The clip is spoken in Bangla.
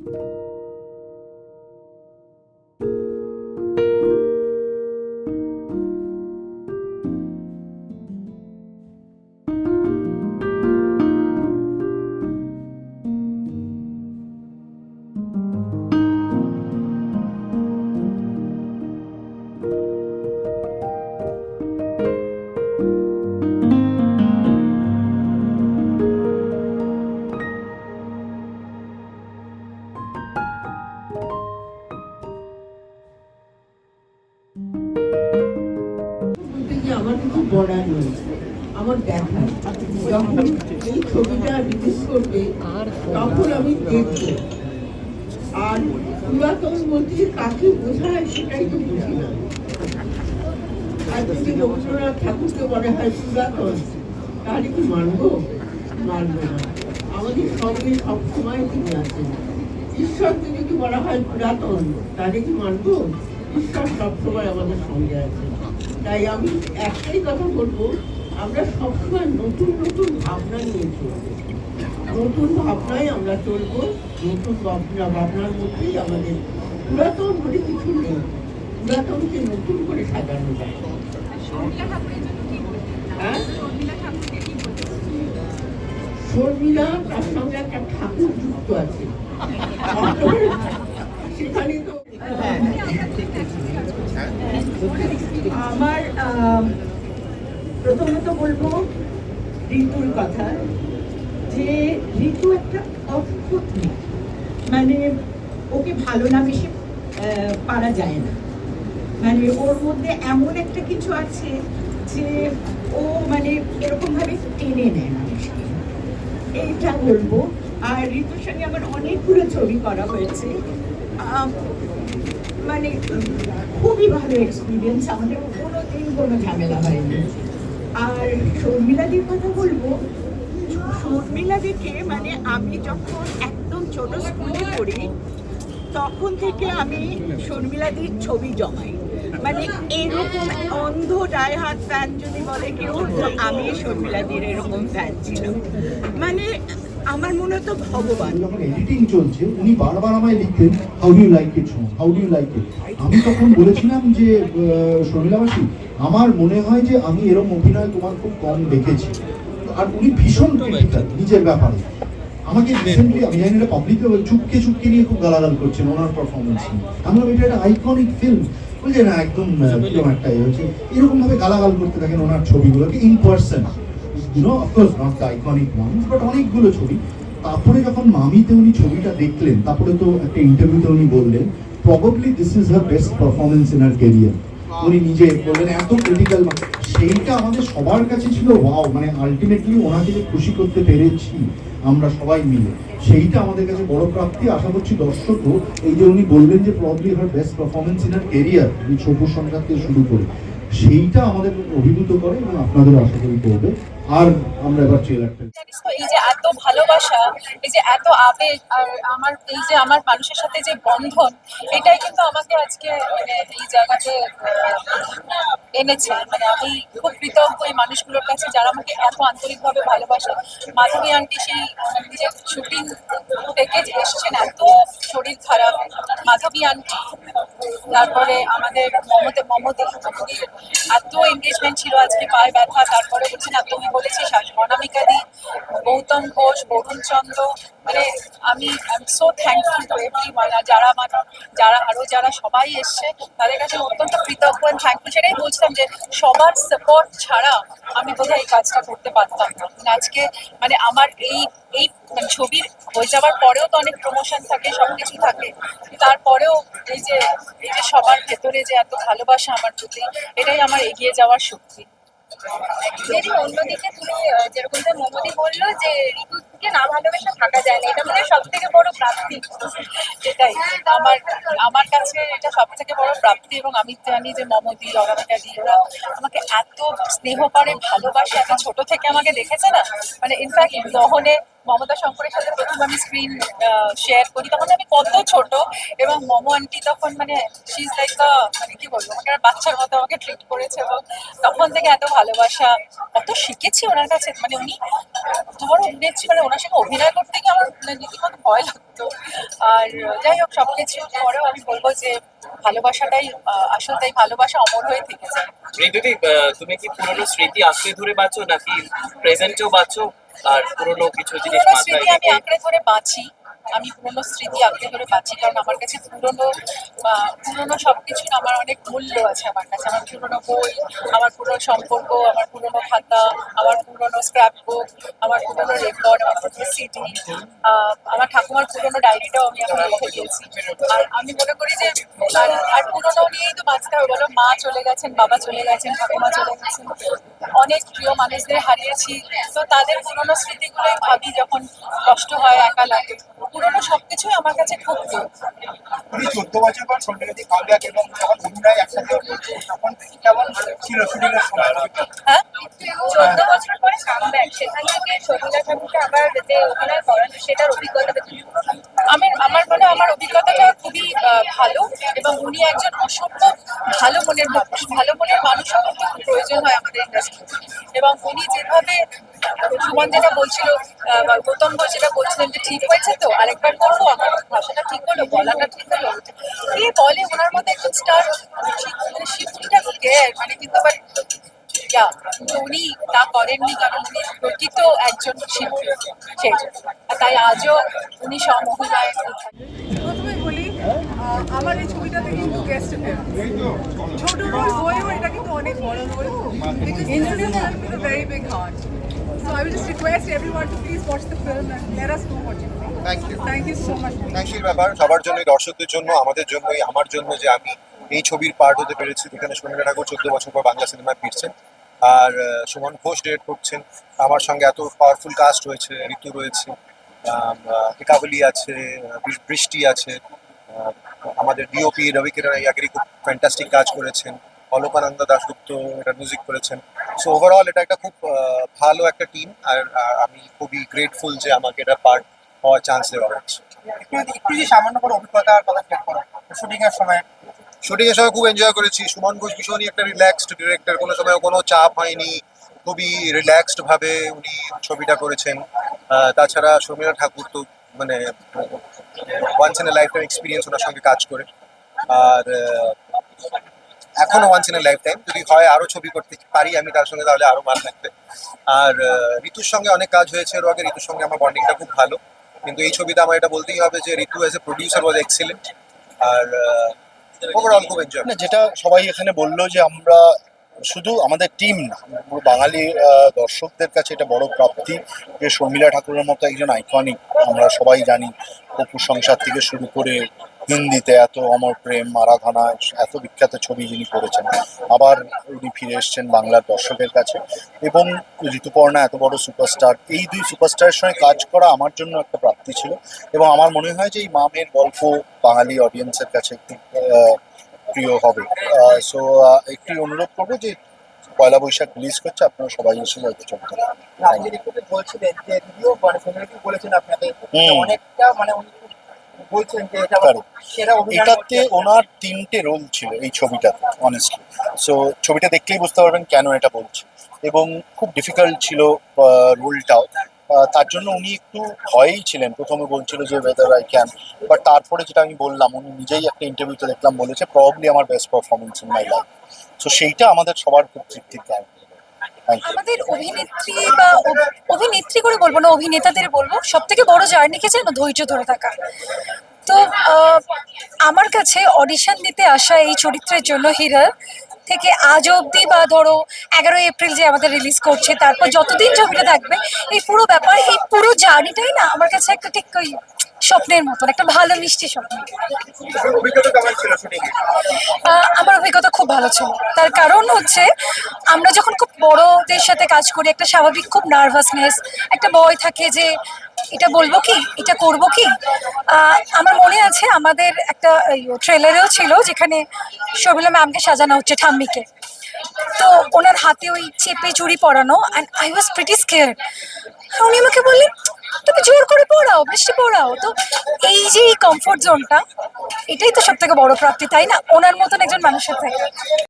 বলতে কি আমার কিছু বলার নেই। আমার দেখা যখন এই ছবিটা রিলিজ করবে, তখন আমি দেখব। আর পুরাতন বলতে কাকে বোঝায় সেটাই তো বুঝি না। আর যদি রবীন্দ্রনাথ ঠাকুরকে বলা হয় পুরাতন, তাহলে কি মানবো? মানবো না। আমাদের সঙ্গে সবসময় তিনি আছেন। ঈশ্বরকে যদি বলা হয় পুরাতন, তাহলে কি মানবো? ঈশ্বর সবসময় আমাদের সঙ্গে আছে তাই আমি একটাই কথা বলব আমরা সবসময় নতুন নতুন ভাবনা নিয়ে চলবো। নতুন ভাবনায় আমরা চলবো নতুন ভাবনা ভাবনার মধ্যেই আমাদের পুরাতন বলে কিছু নেই। পুরাতনকে নতুন করে সাজানো যায়। হ্যাঁ? শর্মিলা তার সঙ্গে একটা ঠাকুর যুক্ত আছে। সেখানে তো আমার আম, প্রথমত বলব ঋতুর কথা যে ঋতু একটা অদ্ভুত মানে ওকে ভালো না বেশি পারা যায় না। মানে ওর মধ্যে এমন একটা কিছু আছে যে ও মানে এরকম ভাবে টেনে নেয় মানুষকে। এইটা বলব। আর ঋতুর সঙ্গে আমার অনেকগুলো ছবি করা হয়েছে। মানে খুবই ভালো এক্সপিরিয়েন্স আমাদের কোনো দিন কোনো ঝামেলা হয়নি। আর শর্মিলাদির কথা বলব, শর্মিলাদিকে মানে আমি যখন একদম ছোট স্কুলে পড়ি, তখন থেকে আমি শর্মিলাদির ছবি জমাই। মানে এরকম অন্ধ ডায় হাত ফ্যান যদি বলে কেউ আমি শর্মিলাদির এরকম ফ্যান ছিল মানে আমার মনে হতো ভগবান। যখন এডিটিং চলছে উনি বারবার আমায় লিখতেন how do like it how do like it আমি তখন বলেছিলাম যে শর্মিলাবাসী আমার মনে হয় যে আমি এরকম অভিনয় তোমার খুব কম দেখেছি। আর উনি ভীষণ ক্রিটিক্যাল নিজের ব্যাপারে। আমাকে রিসেন্টলি আমি জানি না পাবলিকে চুপকে চুপকে নিয়ে খুব গালাগাল করছেন ওনার পারফরমেন্স নিয়ে। আমি বললাম, এটা একটা আইকনিক ফিল্ম বলছে না একদম একটা হচ্ছে। এরকম ভাবে গালাগাল করতে থাকেন ওনার ছবিগুলোকে in person you know of course not the iconic ones but অনেকগুলো ছবি। তারপরে যখন মামিতে উনি ছবিটা দেখলেন তারপরে তো একটা ইন্টারভিউতে উনি বললেন probably this is her best performance in her career উনি নিজে বললেন এত ক্রিটিক্যাল সেইটা আমাদের সবার কাছে ছিল ওয়াও মানে আলটিমেটলি ওনাকে যে খুশি করতে পেরেছি আমরা সবাই মিলে। সেইটা আমাদের কাছে বড় প্রাপ্তি। আশা করছি দর্শকও এই যে উনি বললেন যে probably her best performance in her career উনি সবুজ সংঘাত থেকে শুরু করে। সেইটা আমাদের অভিভূত করে এবং আপনাদেরও আশা করি করবে। আর আমরা এবার তো, এই যে এত ভালোবাসা, এই যে এত আবেগ, আর আমার, এই যে আমার মানুষের সাথে যে বন্ধন, এটাই কিন্তু আমাকে আজকে মানে এই জায়গাতে এনেছে। মানে আমি খুব কৃতজ্ঞ এই মানুষগুলোর কাছে যারা আমাকে এত আন্তরিকভাবে ভালোবাসে। মাধবী আন্টি সেই মানে নিজের শুটিং থেকে এসছেন, এত শরীর খারাপ। মাধবী আন্টি তারপরে আমাদের মমতে মমতি এত এঙ্গেজমেন্ট ছিল আজকে পায়ে ব্যথা, তারপরে বলছি, না, তুমি বলেছিস অনামিকা দি, গৌতম ঘোষ, বরুণ চন্দ্র মানে আমি I so thankful to everyone আর যারা আমার যারা আরও যারা সবাই এসছে, তাদের কাছে অত্যন্ত কৃতজ্ঞ অ্যান্ড থ্যাঙ্কফুল সেটাই বলছিলাম যে, সবার সাপোর্ট ছাড়া আমি বোধহয় এই কাজটা করতে পারতাম না। আজকে মানে আমার এই এই মানে ছবির হয়ে যাওয়ার পরেও তো অনেক প্রমোশন থাকে, সবকিছু থাকে। তারপরেও এই যে এই যে সবার ভেতরে যে এত ভালোবাসা আমার প্রতি এটাই আমার এগিয়ে যাওয়ার শক্তি। যদি অন্যদিকে তুমি আহ, যেরকমটা মমদি বলল যে ঋতুকে না ভালোবেসে থাকা যায় না এটা মানে সব থেকে বড় প্রাপ্তি। সেটাই আমার আমার কাছে এটা সব থেকে বড় প্রাপ্তি এবং আমি জানি যে মমদি অরামিকা দি ওরা আমাকে এত স্নেহ করে ভালোবাসে। এত ছোট থেকে আমাকে দেখেছে না? মানে ইনফ্যাক্ট দহনে মমতা শঙ্করের সাথে প্রথম আমি স্ক্রিন শেয়ার করি। তখন আমি কত ছোট এবং মমো আন্টি তখন মানে শি ইজ লাইক মানে কি বলব আমাকে বাচ্চার মতো আমাকে ট্রিট করেছে এবং তখন থেকে এত ভালোবাসা, কত শিখেছি ওনার কাছে। মানে উনি বড় অভিনেত্রী মানে ওনার সঙ্গে অভিনয় করতে গিয়ে আমার মানে রীতিমতো ভয় লাগতো। আর যাই হোক সবকিছু পরেও আমি বলব যে ভালোবাসাটাই আসল তাই ভালোবাসা অমর হয়ে থেকে যায় ঋতুদি তুমি কি পুরোনো স্মৃতি আঁকড়ে ধরে বাঁচো নাকি প্রেজেন্টেও বাঁচো? আর পুরোনো কিছু জিনিস মাথায় স্মৃতি আমি আঁকড়ে ধরে বাঁচি। আমি পুরোনো স্মৃতি আঁকড়ে ধরে পাচ্ছি কারণ আমার কাছে পুরোনো পুরোনো সবকিছুর আমার অনেক মূল্য আছে আমার কাছে। আমার পুরোনো বই, আমার পুরোনো সম্পর্ক, আমার পুরোনো খাতা, আমার পুরোনো স্ক্র্যাপ বুক আমার পুরোনো রেকর্ড আমার পুরোনো সিডি আমার ঠাকুমার পুরোনো ডায়েরিটাও আমি এখন রেখে দিয়েছি। আর আমি মনে করি যে, আর আর পুরোনো নিয়েই তো বাঁচতে হবে, বলো, মা চলে গেছেন, বাবা চলে গেছেন, ঠাকুমা চলে গেছেন। অনেক প্রিয় মানুষদের হারিয়েছি। তো তাদের পুরোনো স্মৃতিগুলোই ভাবি যখন কষ্ট হয়, একা লাগে। পুরোনো সবকিছুই আমার কাছে খুব উনি চোদ্দ বছর পর সন্ধ্যা কামব্যাক এবং যখন অভিনয় একসাথে তখন কেমন ছিল শুটিং এর সময়। হ্যাঁ? চোদ্দ বছর পরে কামব্যাক সেখান থেকে শর্মিলা ঠাকুরকে আবার যে অভিনয় করানো সেটার অভিজ্ঞতা আমি আমার মনে আমার অভিজ্ঞতাটা খুবই ভালো এবং উনি একজন অসম্ভব ভালো মনের মানুষ। ভালো মনের মানুষও কিন্তু খুব প্রয়োজন হয় আমাদের ইন্ডাস্ট্রিতে এবং উনি যেভাবে, সুমন যেটা বলছিল গৌতম ঘোষ যেটা বলছিলেন যে ঠিক হয়েছে তো, আরেকবার করব, আমার ভাষাটা ঠিক হলো, বলাটা ঠিক হলো কে বলে, ওনার মধ্যে একজন স্টার মানে শিল্পীটা কে মানে কিন্তু আবার উনি তা করেননি, কারণ উনি প্রকৃত একজন শিল্পী। সেই জন্য। তাই আজও উনি প্রথমে বলি আমার এই ছবিটাতে কিন্তু গেস্ট ছোট রোল হয়েও এটা কিন্তু অনেক বড় role introduce with a very big heart So I will just request everyone to please watch the film and let us know what you think. Thank you Thank you so much. খুশির ব্যাপার সবার জন্য দর্শকদের জন্য আমাদের জন্যই আমার জন্য যে আমি এই ছবির পার্ট হতে পেরেছি যেখানে শর্মিলা ঠাকুর চোদ্দ বছর পর বাংলা সিনেমায় ফিরছেন। আর সুমন ঘোষ ডিরেক্ট করছেন। আমার সঙ্গে এত পাওয়ারফুল কাস্ট রয়েছে ঋতু রয়েছে। একাবলি আছে বৃষ্টি আছে আমাদের ডিওপি রবি কিরণ ইয়াগিরি খুব ফ্যান্টাস্টিক কাজ করেছেন অলোকানন্দ দাশগুপ্ত এটা মিউজিক করেছেন। সো ওভারঅল এটা একটা খুব ভালো একটা টিম আর আমি খুবই গ্রেটফুল যে আমাকে এটা পার্ট হওয়ার চান্স দেওয়া হচ্ছে। একটু যদি- সামান্য করে অভিজ্ঞতার কথা শেয়ার করো শুটিং এর সময়। শুটিং এর সময় খুব এনজয় করেছি। সুমন ঘোষ ভীষণই একটা রিল্যাক্সড ডিরেক্টর কোনো সময় কোনো চাপ হয়নি খুবই রিল্যাক্সড ভাবে উনি ছবিটা করেছেন। তাছাড়া শর্মিলা ঠাকুর তো মানে once in a lifetime experience ওনার সঙ্গে কাজ করে। আর এখনও once in a lifetime যদি হয় আরও ছবি করতে পারি আমি তার সঙ্গে, তাহলে আরও ভালো লাগবে আর ঋতুর সঙ্গে অনেক কাজ হয়েছে এর আগে ঋতুর সঙ্গে আমার বন্ডিংটা খুব ভালো। কিন্তু এই ছবিতে আমার এটা বলতেই হবে যে Ritu as a producer was excellent আর যেটা সবাই এখানে বলল যে আমরা শুধু আমাদের টিম না পুরো বাঙালি দর্শকদের কাছে এটা বড় প্রাপ্তি যে শর্মিলা ঠাকুরের মতো একজন আইকনিক আমরা সবাই জানি অপু সংসার থেকে শুরু করে হিন্দিতে এত অমর প্রেম আরাধনা এত বিখ্যাত ছবি যিনি করেছেন। আবার উনি ফিরে এসছেন বাংলার দর্শকের কাছে। এবং ঋতুপর্ণা এত বড় সুপারস্টার এই দুই সুপারস্টারের সঙ্গে কাজ করা আমার জন্য একটা প্রাপ্তি ছিল। এবং আমার মনে হয় যে এই মামের গল্প বাঙালি অডিয়েন্সের কাছে আহ, প্রিয় হবে। সো একটি অনুরোধ করব যে পয়লা বৈশাখ রিলিজ করছে আপনারা সবাই এসে হয়তো চলতে আপনি বলছিলেন যে যদিও বলেছেন আপনাকে? অনেকটা মানে এটাতে ওনার তিনটে রোল ছিল এই ছবিটাতে অনেস্টলি সো ছবিটা দেখলেই বুঝতে পারবেন কেন এটা বলছি। এবং খুব ডিফিকাল্ট ছিল রোলটাও তার জন্য উনি একটু ভয়েই ছিলেন। প্রথমে বলছিল যে ওয়েদার আই ক্যান বাট তারপরে যেটা আমি বললাম, উনি নিজেই একটা ইন্টারভিউতে দেখলাম, বলেছে প্রবলি আমার best performance in my life so সেইটা আমাদের সবার খুব তৃপ্তির কারণ। আমাদের অভিনেত্রী বা অভ- অভিনেত্রী করে বলব না, অভিনেতাদের বলব সব থেকে বড় জার্নি কি জানো? ধৈর্য ধরে থাকা। তো আমার কাছে অডিশন দিতে আসা এই চরিত্রের জন্য হীরা থেকে আজ অব্দি বা ধরো এগারোই এপ্রিল যে আমাদের রিলিজ করছে, তারপর যতদিন ছবিটা থাকবে, এই পুরো ব্যাপার, এই পুরো জার্নিটাই না, আমার কাছে একটা ঠিক ওই স্বপ্নের মতন একটা ভালো মিষ্টি স্বপ্ন। আমার অভিজ্ঞতা খুব ভালো ছিল। তার কারণ হচ্ছে আমরা যখন খুব বড়দের সাথে কাজ করি একটা স্বাভাবিক খুব নার্ভাসনেস একটা ভয় থাকে যে এটা বলব কি? এটা করব কি? আমার মনে আছে আমাদের একটা ট্রেলারেও ছিল যেখানে শর্মিলা ম্যামকে সাজানো হচ্ছে ঠাম্মিকে। তো ওনার হাতে ওই চেপে চুরি পরানো and I was pretty scared আর উনি আমাকে বললেন, তুমি জোর করে পড়াও বৃষ্টি পড়াও তো এই যে এই কমফোর্ট জোনটা এটাই তো সব থেকে বড় প্রাপ্তি, তাই না? ওনার মতন একজন মানুষের থেকে।